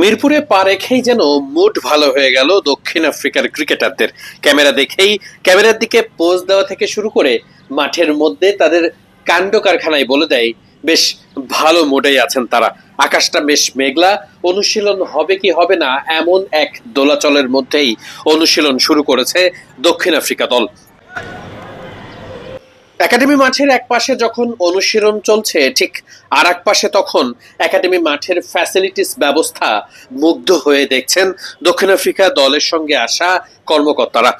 মিরপুরে পা রেখেই যেন মুড ভালো হয়ে গেল দক্ষিণ আফ্রিকার ক্রিকেটারদের। ক্যামেরা দেখেই, ক্যামেরার দিকে পোজ দেওয়া থেকে শুরু করে মাঠের মধ্যে তাদের কাণ্ড কারখানায় বলে দেয়, বেশ ভালো মোডেই আছেন তারা। আকাশটা বেশ মেঘলা, অনুশীলন হবে কি হবে না এমন এক দোলাচলের মধ্যেই অনুশীলন শুরু করেছে দক্ষিণ আফ্রিকা দল। একাডেমি মাঠের এক পাশে যখন অনুশীলন চলছে, ঠিক আর এক পাশে তখন একাডেমি মাঠের ফ্যাসিলিটিস ব্যবস্থা মুগ্ধ হয়ে দেখছেন দক্ষিণ আফ্রিকা দলের সঙ্গে আসা কর্মকর্তারা।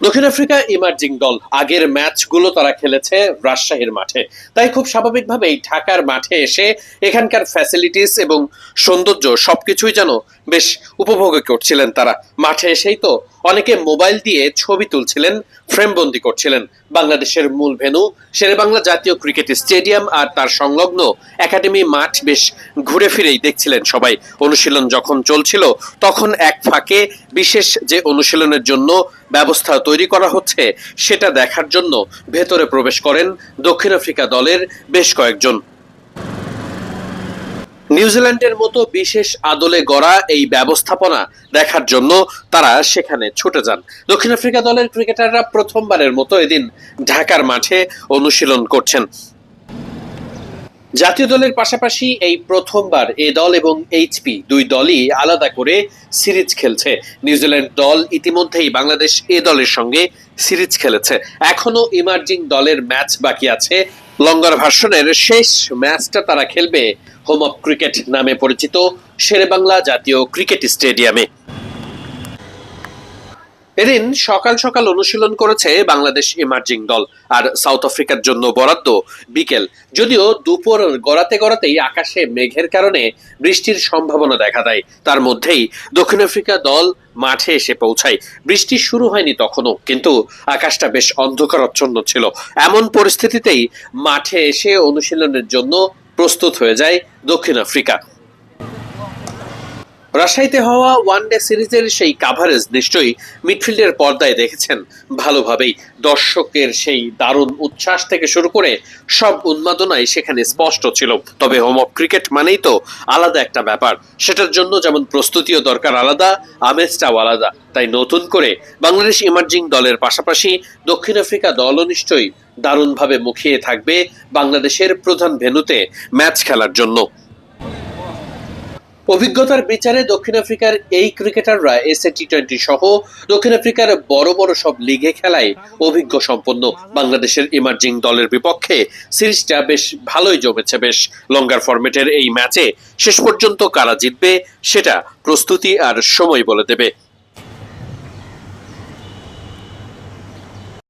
দক্ষিণ আফ্রিকা ইমার্জিং দল, আগের ম্যাচগুলো তারা খেলেছে রাজশাহীর মাঠে। তাই খুব স্বাভাবিকভাবেই ঢাকার মাঠে এসে এখানকার ফ্যাসিলিটিস এবং সৌন্দর্য সবকিছুই যেন বেশ উপভোগ করছিলেন তারা। মাঠে এসেই তো অনেকে মোবাইল দিয়ে ছবি তুলছিলেন, ফ্রেমবন্দি করছিলেন। বাংলাদেশের মূল ভেন্যু শেরে বাংলা জাতীয় ক্রিকেট স্টেডিয়াম আর তার সংলগ্ন একাডেমি মাঠ বেশ ঘুরে ফিরেই দেখছিলেন সবাই। অনুশীলন যখন চলছিল, তখন এক ফাঁকে বিশেষ যে অনুশীলনের জন্য ব্যবস্থা তৈরি করা হচ্ছে, সেটা দেখার জন্য ভেতরে প্রবেশ করেন দক্ষিণ আফ্রিকা দলের বেশ কয়েকজন। নিউজিল্যান্ডের মতো বিশেষ আদলে গড়া এই ব্যবস্থাপনা দেখার জন্য তারা সেখানে ছুটে যান। দক্ষিণ আফ্রিকা দলের ক্রিকেটাররা প্রথমবারের মতো এদিন ঢাকার মাঠে অনুশীলন করছেন। জাতীয় দলের পাশাপাশি এই প্রথমবার এ দল এবং এইচপি দুই দলই আলাদা করে সিরিজ খেলছে। নিউজিল্যান্ড দল ইতিমধ্যেই বাংলাদেশ এ দলের সঙ্গে সিরিজ খেলেছে। এখনও ইমার্জিং দলের ম্যাচ বাকি আছে লঙ্গর ভাষণের শেষ ম্যাচটা তারা খেলবে হোম অফ ক্রিকেট নামে পরিচিত শেরেবাংলা জাতীয় ক্রিকেট স্টেডিয়ামে। এদিন সকাল সকাল অনুশীলন করেছে বাংলাদেশ ইমার্জিং দল আর সাউথ আফ্রিকার জন্য বরাদ্দ বিকেল। যদিও দুপুর গড়াতে গড়াতেই আকাশে মেঘের কারণে বৃষ্টির সম্ভাবনা দেখা দেয়। তার মধ্যেই দক্ষিণ আফ্রিকা দল মাঠে এসে পৌঁছায়। বৃষ্টি শুরু হয়নি তখনও, কিন্তু আকাশটা বেশ অন্ধকারাচ্ছন্ন ছিল। এমন পরিস্থিতিতেই মাঠে এসে অনুশীলনের জন্য প্রস্তুত হয়ে যায় দক্ষিণ আফ্রিকা। রাজশাহীতে হওয়া ওয়ানডে সিরিজের সেই কাভারেজ নিশ্চয়ই মিডফিল্ডের পর্দায় দেখেছেন। ভালোভাবেই দর্শকের সেই দারুণ উচ্ছ্বাস থেকে শুরু করে সব উন্মাদনাই সেখানে স্পষ্ট ছিল। তবে হোম অফ ক্রিকেট মানেই তো আলাদা একটা ব্যাপার। সেটার জন্য যেমন প্রস্তুতিও দরকার আলাদা, আমেজটাও আলাদা। তাই নতুন করে বাংলাদেশ ইমার্জিং দলের পাশাপাশি দক্ষিণ আফ্রিকা দলও নিশ্চয়ই দারুণভাবে মুখিয়ে থাকবে বাংলাদেশের প্রধান ভেন্যুতে ম্যাচ খেলার জন্য। অভিজ্ঞতার বিচারে দক্ষিণ আফ্রিকার এই ক্রিকেটাররা এসএ টি টোয়েন্টি সহ দক্ষিণ আফ্রিকার বড় বড় সব লিগে খেলায় অভিজ্ঞ সম্পন্ন। বাংলাদেশের ইমার্জিং দলের বিপক্ষে সিরিজটা বেশ ভালোই জমেছে। বেশ লঙ্গার ফরম্যাটের এই ম্যাচে শেষ পর্যন্ত কারা জিতবে, সেটা প্রস্তুতি আর সময় বলে দেবে।